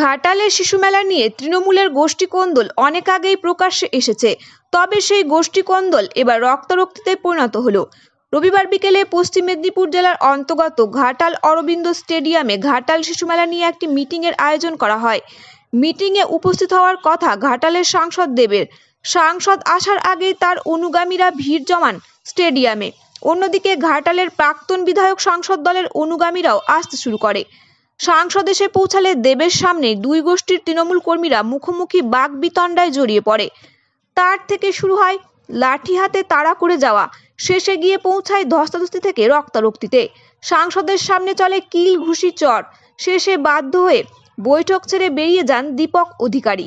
ঘাটালের শিশু মেলা নিয়ে তৃণমূলের গোষ্ঠী কোন্দল অনেক আগেই প্রকাশ্যে এসেছে। তবে সেই গোষ্ঠী কোন্দল এবার রক্তারক্তিতে পরিণত হলো। রবিবার বিকেলে পশ্চিম মেদিনীপুর জেলার অন্তর্গত ঘাটাল অরবিন্দ স্টেডিয়ামে ঘাটাল শিশু মেলা নিয়ে একটি মিটিংয়ের আয়োজন করা হয়। মিটিংয়ে উপস্থিত হওয়ার কথা ঘাটালের সাংসদ দেবের। সাংসদ আসার আগেই তার অনুগামীরা ভিড় জমান স্টেডিয়ামে। অন্যদিকে ঘাটালের প্রাক্তন বিধায়ক সাংসদ দলের অনুগামীরাও আসতে শুরু করে। সাংসদ এসে পৌঁছালে দেবের সামনে দুই গোষ্ঠীর তৃণমূল কর্মীরা মুখোমুখি বাঘ বিতণ্ডায় জড়িয়ে পড়ে। তার থেকে শুরু হয় লাঠি হাতে তাড়া করে যাওয়া, শেষে গিয়ে পৌঁছায় ধস্তাধস্তি থেকে রক্তারক্তিতে। সাংসদের সামনে চলে কিল ঘুষি চর, শেষে বাধ্য হয়ে বৈঠক ছেড়ে বেরিয়ে যান দীপক অধিকারী।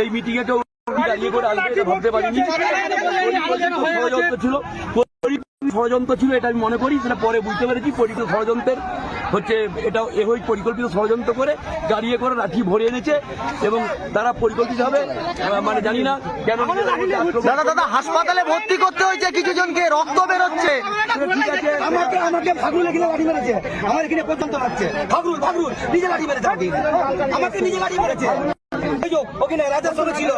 এই মিটিং এ কেউ দাঁড়িয়ে করে আজকে ভাবতে পারিনি। ষড়যন্ত্র ছিল। ষড়যন্ত্র ছিল এটা আমি মনে করি সেটা পরে বুঝতে পেরেছি। পরিকল্পিত ষড়যন্ত্রের হচ্ছে এটা এ হয়ে পরিকল্পিত ষড়যন্ত্র করে গাড়িয়ে করে লাঠি ভরে এনেছে এবং তারা পরিকল্পিত হবে মানে জানি না কেন দাদা দাদা হাসপাতালে ভর্তি করতে হয়েছে কিছু জনকে রক্ত বেরোচ্ছে। ঠিক আছে আমাকে আমাকে ফাগরুল এখানে লাঠি মেরেছে। আমার এখানে পর্যন্ত মারছে ফাগরুল ফাগরুল নিজে লাঠি মেরেছে আমাকে নিজে লাঠি মেরেছে। ওখানে রাজার সঙ্গে ছিল।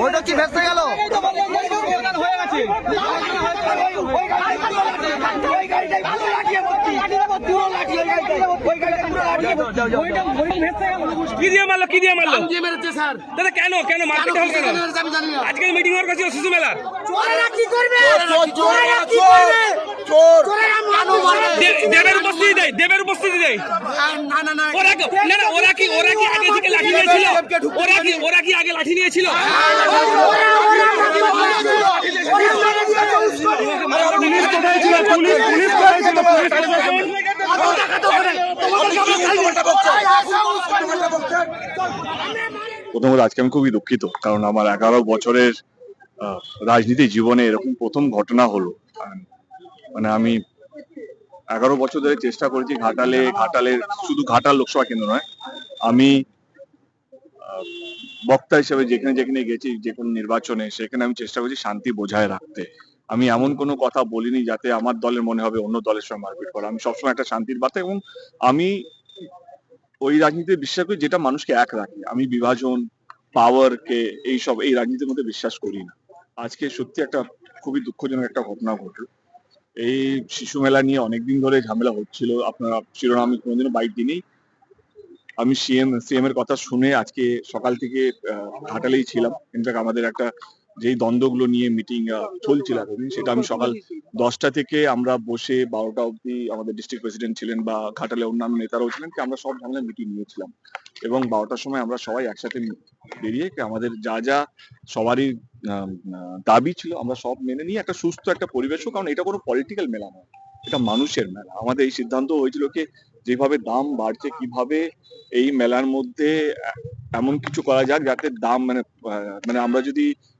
বৈঠক কি ভেসে গেল? যাও, যাও, যাও। কি দিয়ে মারলো কি দিয়ে মারলো দিয়ে মেরেছে স্যার দাদা কেন কেন মারপিট হল কেন না আজকে মিটিং হওয়ার কাছে শিশু মেলার চোরেরা কি করবে চোরেরা কি করবে চোর চোরেরা মানুষ দে- দেবের উপস্থিতি দেয় দেবের উপস্থিতি দেয় না না না ওরা কি- না না ওরা কি ওরা কি আগে থেকে লাঠি নিয়েছিল ওরা কি ওরা কি আগে লাঠি নিয়েছিল প্রথমত আজকে আমি খুবই দুঃখিত কারণ আমার এগারো বছরের রাজনীতি জীবনে এরকম প্রথম ঘটনা হলো। মানে আমি এগারো বছর ধরে চেষ্টা করেছি ঘাটালে ঘাটালে শুধু ঘাটাল লোকসভা কেন্দ্র নয় আমি আহ, বক্তা হিসেবে যেখানে যেখানে গেছি যে কোনো নির্বাচনে সেখানে আমি চেষ্টা করছি শান্তি বজায় রাখতে। আমি এমন কোনো কথা বলিনি যাতে আমার দলের মনে হবে অন্য দলের সঙ্গে মারপিট করা। আমি সবসময় একটা শান্তির বার্তা এবং আমি ওই রাজনীতিতে বিশ্বাস করি যেটা মানুষকে এক রাখে। আমি বিভাজন পাওয়ার কে এইসব এই রাজনীতির মধ্যে বিশ্বাস করি না। আজকে সত্যি একটা খুবই দুঃখজনক একটা ঘটনা ঘটলো। এই শিশু মেলা নিয়ে অনেকদিন ধরে ঝামেলা হচ্ছিল। আপনারা শিরোনাম কোনোদিনও বাইক দিনই আমি সিএম সিএম এর কথা শুনে আজকে সকাল থেকে ঘাটালেই ছিলাম। ইনফ্যাক্ট আমাদের একটা যেই দ্বন্দ্বগুলো নিয়ে মিটিং চলছিল এতদিন সেটা আমি সকাল দশটা থেকে আমরা বসে বারোটা অবধি আমাদের ডিস্ট্রিক্ট প্রেসিডেন্ট ছিলেন বা ঘাটালে অন্যান্য নেতারাও ছিলেন কি আমরা সব ঝামেলা মিটিং নিয়েছিলাম। এবং বারোটার সময় আমরা সবাই একসাথে বেরিয়ে আমাদের যা যা সবারই দাবি ছিল আমরা সব মেনে নিয়ে একটা সুস্থ একটা পরিবেশ হোক কারণ এটা কোনো পলিটিক্যাল মেলা নয় এটা মানুষের মেলা। আমাদের এই সিদ্ধান্ত হয়েছিল কি যেভাবে দাম বাড়ছে কীভাবে এই মেলার মধ্যে এমন কিছু করা যাক যাতে দাম মানে মানে আমরা যদি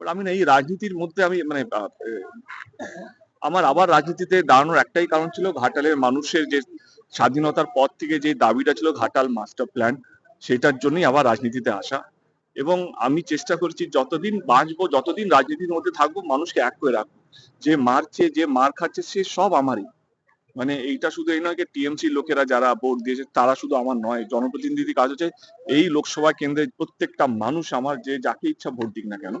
আমি না এই রাজনীতির মধ্যে আমি মানে আমার আবার রাজনীতিতে দাঁড়ানোর একটাই কারণ ছিল ঘাটালের মানুষের যে স্বাধীনতার পর থেকে যে দাবিটা ছিল ঘাটাল মাস্টার প্ল্যান, সেটার জন্যই আবার রাজনীতিতে আসা। এবং আমি চেষ্টা করছি যতদিন বাঁচবো, যতদিন রাজনীতির মধ্যে থাকব, মানুষকে এক করে রাখব। যে মারছে, যে মার খাচ্ছে, সে সব আমারই। মানে এইটা শুধু এই নয় টিএমসি লোকেরা যারা ভোট দিয়েছে, তারা শুধু আমার নয়, জনপ্রতিনিধি কাজ হচ্ছে। এই লোকসভা কেন্দ্রে প্রত্যেকটা মানুষ আমার যে যাকে ইচ্ছা ভোট দিক না কেন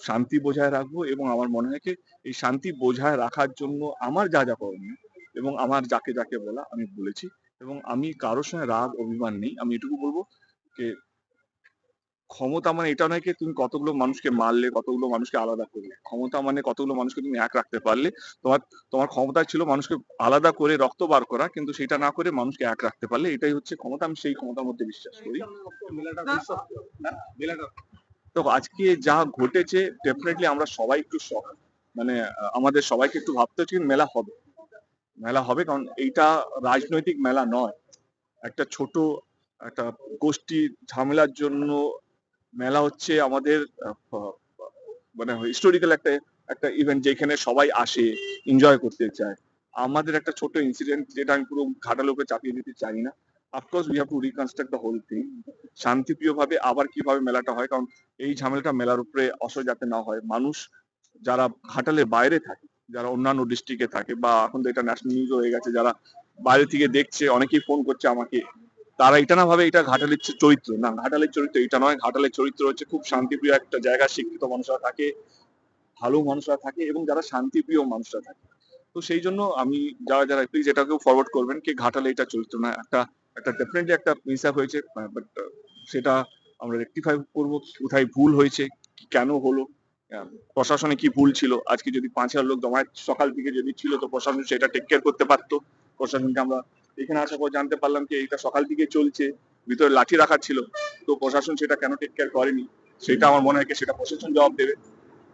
শান্তি বজায় রাখব এবং আমার মনে হয় এই শান্তি বজায় রাখার জন্য আমার যা যা করণীয় এবং আমার যাকে যাকে বলা আমি বলেছি এবং আমি কারোর সঙ্গে রাগ অভিমান নেই আমি এটুকু বলব যে ক্ষমতা মানে এটা নয় তুমি কতগুলো মানুষকে মারলে কতগুলো মানুষকে আলাদা করলে ক্ষমতা মানে কতগুলো মানুষকে তুমি এক রাখতে পারলে তোমার তোমার ক্ষমতা ছিল মানুষকে আলাদা করে রক্ত বার করা কিন্তু সেটা না করে মানুষকে এক রাখতে পারলে এটাই হচ্ছে ক্ষমতা আমি সেই ক্ষমতার মধ্যে বিশ্বাস করি তো আজকে যা ঘটেছে ডেফিনেটলি আমরা সবাই একটু শখ মানে আমাদের সবাইকে একটু ভাবতে হচ্ছে মেলা হবে। মেলা হবে কারণ এইটা রাজনৈতিক মেলা নয়। একটা ছোট, একটা গোষ্ঠী ঝামেলার জন্য মেলা হচ্ছে আমাদের মানে হিস্টোরিক্যাল একটা একটা ইভেন্ট যেখানে সবাই আসে এনজয় করতে চায়। আমাদের একটা ছোট ইনসিডেন্ট যেটা আমি পুরো ঘাটালোকে চাপিয়ে দিতে চাই না। Of course we have to reconstruct the whole thing শান্তিপ্রিয় ভাবে আবার কীভাবে মেলাটা হয়? কারণ এই ঝামেলাটা মেলার উপরে অসর যাতে না হয়। মানুষ যারা ঘাটালের বাইরে থাকে, যারা অন্যান্য ডিস্ট্রিক্টে থাকে বা এখন তো এটা ন্যাশনাল নিউজ হয়ে গেছে, যারা বাইরে থেকে দেখছে, অনেকেই ফোন করছে আমাকে। তারা এটা না ভাবে, এটা ঘাটালের চরিত্র। না, ঘাটালের চরিত্র এটা নয়। ঘাটালের চরিত্র হচ্ছে খুব শান্তিপ্রিয় একটা জায়গা, শিক্ষিত মানুষরা থাকে, ভালো মানুষরা থাকে এবং যারা শান্তিপ্রিয় মানুষরা থাকে। তো সেই জন্য আমি, যারা যারা প্লিজ এটাকেও ফরওয়ার্ড করবেন কি ঘাটালে এটা চরিত্র না, একটা একটা ডেফিনেটলি একটা মিসঅ্যাপ হয়েছে বাট সেটা আমরা রেকটিফাই করব, কোথায় ভুল হয়েছে, কেন হলো প্রশাসনে কি ভুল ছিল, আজকে যদি পাঁচ হাজার লোক জমায়েত সকাল থেকে যদি ছিল, তো প্রশাসন সেটা টেক কেয়ার করতে পারতো। প্রশাসনকে আমরা এখানে আসার পর জানতে পারলাম যে এটা সকাল থেকে চলছে, ভিতরে লাঠি রাখা ছিল, তো প্রশাসন সেটা কেন টেক কেয়ার করেনি? সেটা আমার মনে হয় সেটা প্রশাসন জবাব দেবে।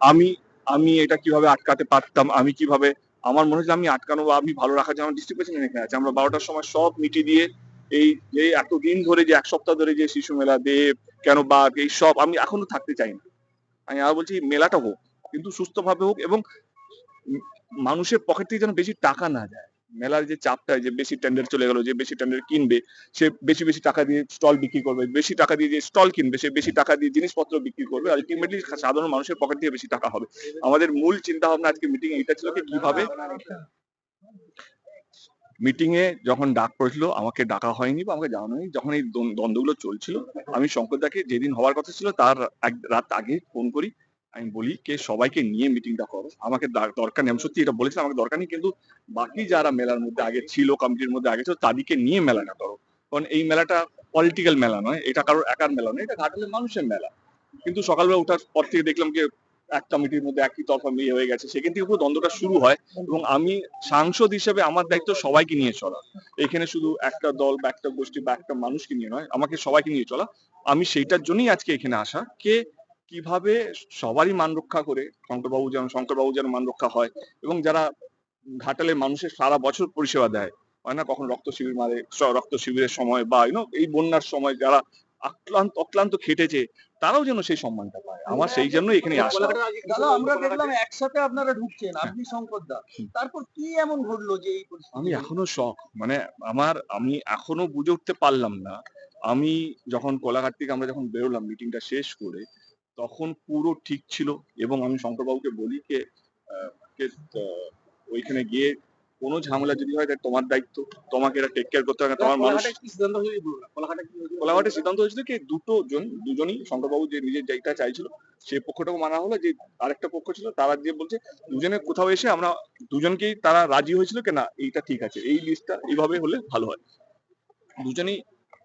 আমি আমি এটা কীভাবে আটকাতে পারতাম, আমি কীভাবে, আমার মনে হচ্ছে আমি আটকানো বা আমি ভালো রাখার জন্য ডিস্ট্রিক্ট এখানে আছে। আমরা বারোটার সময় সব মিটিয়ে দিয়ে এই যে এতদিন ধরে যে এক সপ্তাহ ধরে যে শিশু মেলা, দেব, কেন বাঘ, এই সব আমি এখনও থাকতে চাই না। আমি আর বলছি, মেলাটা হোক, কিন্তু সুস্থভাবে হোক এবং মানুষের পকেট থেকে যেন বেশি টাকা না যায়। মেলার যে চাপটা, যে বেশি টেন্ডার চলে গেল, যে বেশি টেন্ডার কিনবে, সে বেশি বেশি টাকা দিয়ে স্টল বিক্রি করবে, বেশি টাকা দিয়ে যে স্টল কিনবে, সে বেশি টাকা দিয়ে জিনিসপত্র বিক্রি করবে আলটিমেটলি সাধারণ মানুষের পকেট থেকে বেশি টাকা হবে। আমাদের মূল চিন্তা ভাবনা আজকে মিটিং এটা ছিল কি, কীভাবে মিটিং এ যখন ডাক পড়েছিল, আমাকে ডাকা হয়নি বা আমাকে জানানো হয়নি, যখন এই দ্বন্দ্ব- দ্বন্দ্বগুলো চলছিল, আমি শঙ্কর শঙ্করদাকে যেদিন হওয়ার কথা ছিল, তার এক রাত আগে ফোন করি, আমি বলি, কে, সবাইকে নিয়ে মিটিংটা করো। আমাকে দরকার নেই। আমি সত্যি এটা বলেছিলাম, আমাকে দরকার নেই, কিন্তু বাকি যারা মেলার মধ্যে আগে ছিল কমিটির মধ্যে আগে ছিল, তাদেরকে নিয়ে মেলাটা করো। কারণ এই মেলাটা পলিটিক্যাল মেলা নয়, এটা কারোর একার মেলা নয়, এটা ঘাটালের মানুষের মেলা। কিন্তু সকালবেলা ওঠার পর থেকে দেখলাম যে এক কমিটির মধ্যে একই তরফা মেয়ে হয়ে গেছে, সেখান থেকে পুরো দ্বন্দ্বটা শুরু হয় এবং আমি সাংসদ হিসেবে আমার দায়িত্ব সবাইকে নিয়ে চলা। এখানে শুধু একটা দল বা একটা গোষ্ঠী বা একটা মানুষকে নিয়ে নয়, আমাকে সবাইকে নিয়ে চলা। আমি সেইটার জন্যই আজকে এখানে আসা। কে কীভাবে সবারই মান রক্ষা করে, শঙ্করবাবু যেন শঙ্করবাবু যেন মান রক্ষা হয় এবং যারা ঘাটালে মানুষের সারা বছর পরিষেবা দেয়, হয় না? কখন রক্ত শিবির মারে রক্ত শিবিরের সময় বা ইউনো এই বন্যার সময় যারা আক্লান্ত অক্লান্ত খেটেছে তারাও যেন সেই সম্মানটা পায়। আমার সেই জন্য এখানে আসা। দাদা আমরা দেখলাম একসাথে আপনারা ঢুকছেন আপনি শঙ্কর দা। তারপর কি এমন ঘটলো যে এই পরিস্থিতি? আমি এখনও শখ মানে আমার আমি এখনও বুঝে উঠতে পারলাম না। আমি যখন কোলাঘাট থেকে আমরা যখন বেরোলাম মিটিংটা শেষ করে তখন পুরো ঠিক ছিল এবং আমি শঙ্করবাবুকে বলি যে যে, আহ, ওইখানে গিয়ে কোনো ঝামেলা যদি হয় তাহলে তোমার দায়িত্ব। তোমাকে এটা টেক কেয়ার করতে হবে। তোমার মানুষ কোলাঘাটে সিদ্ধান্ত হয়েছিল কি দুটো জন দুজনই শঙ্করবাবু যে নিজের যেটা চাইছিল সেই পক্ষটাও মানা হলো। যে আরেকটা পক্ষ ছিল তারা যে বলছে দুজনে কোথাও এসে আমরা দুজনকেই তারা রাজি হয়েছিল কি না এইটা ঠিক আছে। এই লিস্টটা এইভাবে হলে ভালো হয়। দুজনেই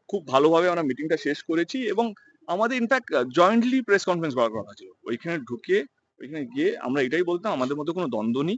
খুব ভালোভাবে আমরা মিটিংটা শেষ করেছি এবং আমাদের ইনফ্যাক্ট জয়েন্টলি প্রেস কনফারেন্স করার কথা ছিল। ওইখানে ঢুকে ওইখানে গিয়ে আমরা এটাই বলতাম আমাদের মধ্যে কোনো দ্বন্দ্ব নেই।